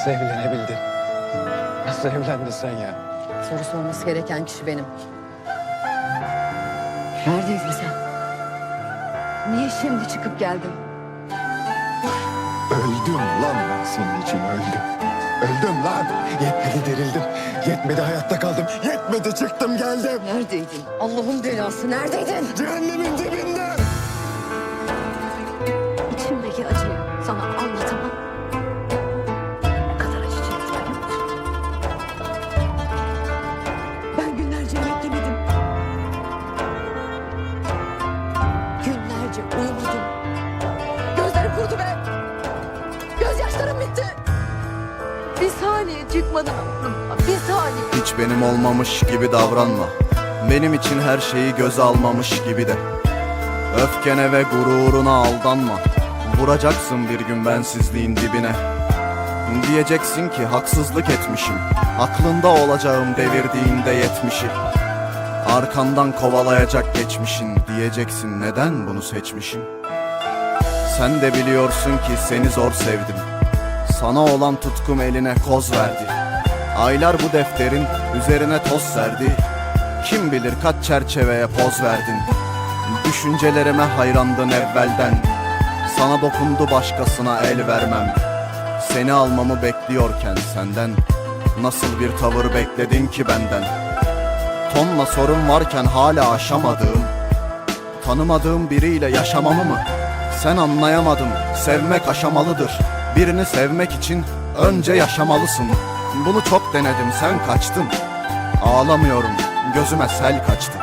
Nasıl evlenebildin? Nasıl evlendin sen ya? Soru sorması gereken kişi benim. Neredeydin sen? Niye şimdi çıkıp geldin? Öldüm lan ben senin için öldüm. Öldüm lan. Yetmedi dirildim. Yetmedi hayatta kaldım. Yetmedi çıktım geldim. Neredeydin? Allah'ın belası neredeydin? Cehennemin dibinde. Kurudu be. Gözyaşlarım bitti. Bir saniye çıkmadın aklımdan. Bir saniye. Hiç benim olmamış gibi davranma Benim için her şeyi göze almamış gibi de Öfkene ve gururuna aldanma Vuracaksın bir gün bensizliğin dibine Diyeceksin ki haksızlık etmişim Aklında olacağım devirdiğinde yetmişi Arkandan kovalayacak geçmişin Diyeceksin neden bunu seçmişim Sen de biliyorsun ki seni zor sevdim. Sana olan tutkum eline koz verdi. Aylar bu defterin üzerine toz serdi. Kim bilir kaç çerçeveye poz verdin. Düşüncelerime hayrandın evvelden. Sana dokundu başkasına el vermem. Seni almamı bekliyorken senden Nasıl bir tavır bekledin ki benden? Tonla sorun varken hala aşamadığım Tanımadığım biriyle yaşamamı mı? Sen anlayamadın, sevmek aşamalıdır. Birini sevmek için önce yaşamalısın. Bunu çok denedim, sen kaçtın. Ağlamıyorum, gözüme sel kaçtı.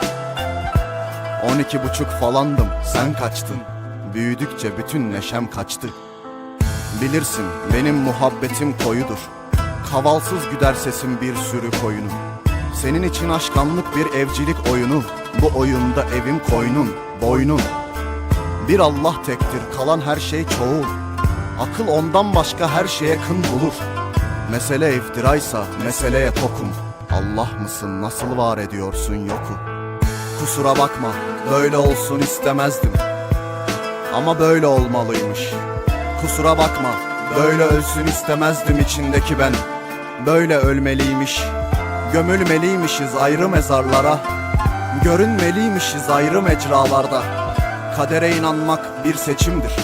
On iki buçuk falandım, sen kaçtın. Büyüdükçe bütün neşem kaçtı. Bilirsin benim muhabbetim koyudur. Kavalsız güder sesim bir sürü koyunu Senin için aşkanlık bir evcilik oyunu. Bu oyunda evim koynun, boynun Bir Allah tektir kalan her şey çoğul. Akıl ondan başka her şeye kın bulur. Mesele iftiraysa meseleye tokum. Allah mısın nasıl var ediyorsun yoku? Kusura bakma böyle olsun istemezdim. Ama böyle olmalıymış. Kusura bakma böyle ölsün istemezdim içindeki ben. Böyle ölmeliymiş Gömülmeliymişiz ayrı mezarlara. Görünmeliymişiz ayrı mecralarda Kadere inanmak bir seçimdir.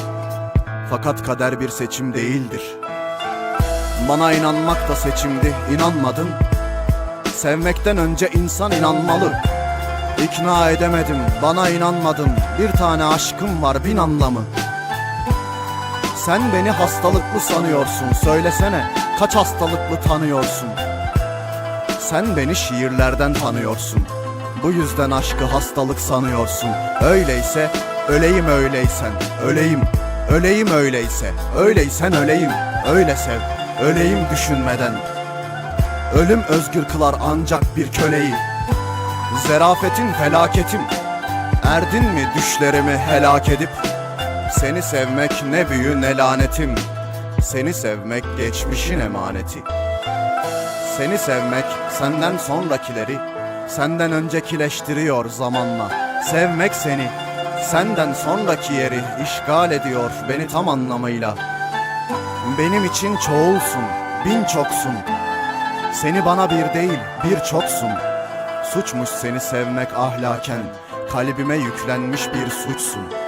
Fakat kader bir seçim değildir. Bana inanmak da seçimdi inanmadın. Sevmekten önce insan inanmalı. İkna edemedim bana inanmadın. Bir tane aşkım var bin anlamı. Sen beni hastalıklı sanıyorsun Söylesene kaç hastalıklı tanıyorsun? Sen beni şiirlerden tanıyorsun Bu yüzden aşkı hastalık sanıyorsun. Öyleyse öleyim öyleysen Öleyim. Öleyim öyleyse Öyleysen öleyim. Öyle sev Öleyim düşünmeden. Ölüm özgür kılar ancak bir köleyi. Zerafetin felaketim. Erdin mi düşlerimi helak edip? Seni sevmek ne büyü ne lanetim. Seni sevmek geçmişin emaneti. Seni sevmek senden sonrakileri Senden öncekileştiriyor zamanla. Sevmek seni Senden sonraki yeri işgal ediyor beni tam anlamıyla. Benim için çoğulsun, bin çoksun. Seni bana bir değil, bir çoksun. Suçmuş seni sevmek ahlaken Kalbime yüklenmiş bir suçsun